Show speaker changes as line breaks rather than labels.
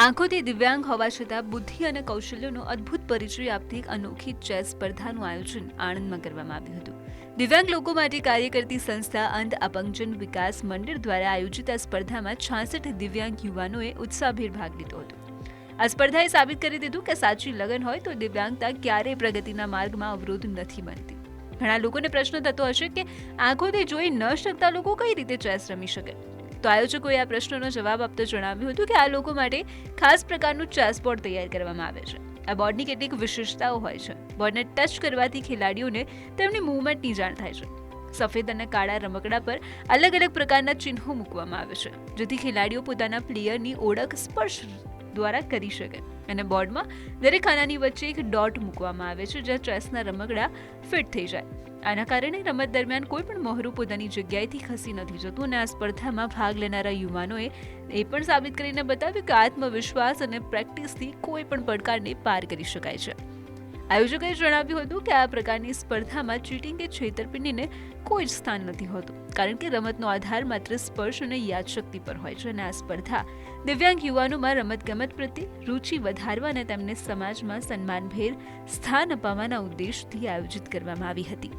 આંખોથી દિવ્યાંગ હોવા છતાં બુદ્ધિ અને કૌશલ્યનો અદ્ભુત પરિચય આપતી અનોખી ચેસ સ્પર્ધાનું આયોજન આણંદમાં કરવામાં આવ્યું હતું. દિવ્યાંગ લોકો માટે કાર્ય કરતી સંસ્થા અંધ અપંગજન વિકાસ મંડળ દ્વારા આયોજિત આ સ્પર્ધામાં છાસઠ દિવ્યાંગ યુવાનોએ ઉત્સાહભેર ભાગ લીધો હતો. આ સ્પર્ધાએ સાબિત કરી દીધું કે સાચી લગન હોય તો દિવ્યાંગતા ક્યારેય પ્રગતિના માર્ગમાં અવરોધ નથી બનતી. ઘણા લોકોને પ્રશ્ન થતો હશે કે આંખોથી જોઈ ન શકતા લોકો કઈ રીતે ચેસ રમી શકે? તો આયોજકોએ આ પ્રશ્નોનો જવાબ આપતા જણાવ્યું હતું કે આ લોકો માટે ખાસ પ્રકારનું ચેસ બોર્ડ તૈયાર કરવામાં આવે છે. આ બોર્ડની કેટલીક વિશેષતાઓ હોય છે. બોર્ડને ટચ કરવાથી ખેલાડીઓને તેમની મૂવમેન્ટની જાણ થાય છે. સફેદ અને કાળા રમકડા પર અલગ અલગ પ્રકારના ચિહ્નો મૂકવામાં આવે છે, જેથી ખેલાડીઓ પોતાના પ્લેયરની ઓળખ સ્પર્શ દ્વારા કરી શકે. અને બોર્ડમાં દરેક ખાનાની વચ્ચે એક ડોટ મૂકવામાં આવે છે, જ્યાં ચેસના રમકડા ફિટ થઈ જાય. આના કારણે રમત દરમિયાન કોઈ પણ મોહરું પોતાની જગ્યાએથી ખસી નથી જતું અને આ સ્પર્ધામાં ભાગ લેનારા યુવાનોએ એ પણ સાબિત કરીને બતાવ્યું કે આત્મવિશ્વાસ અને પ્રેક્ટિસથી કોઈ પણ પડકારને પાર કરી શકાય છે. આયોજકોએ જણાવ્યું હતું કે આ પ્રકારની સ્પર્ધામાં ચીટિંગ કે છેતરપિંડીને કોઈ જ સ્થાન નથી હોતું, કારણ કે રમતનો આધાર માત્ર સ્પર્શ અને યાદશક્તિ પર હોય છે અને આ સ્પર્ધા દિવ્યાંગ યુવાનોમાં રમતગમત પ્રત્યે રુચિ વધારવા અને તેમને સમાજમાં સન્માનભેર સ્થાન અપાવવાના ઉદ્દેશથી આયોજિત કરવામાં આવી હતી.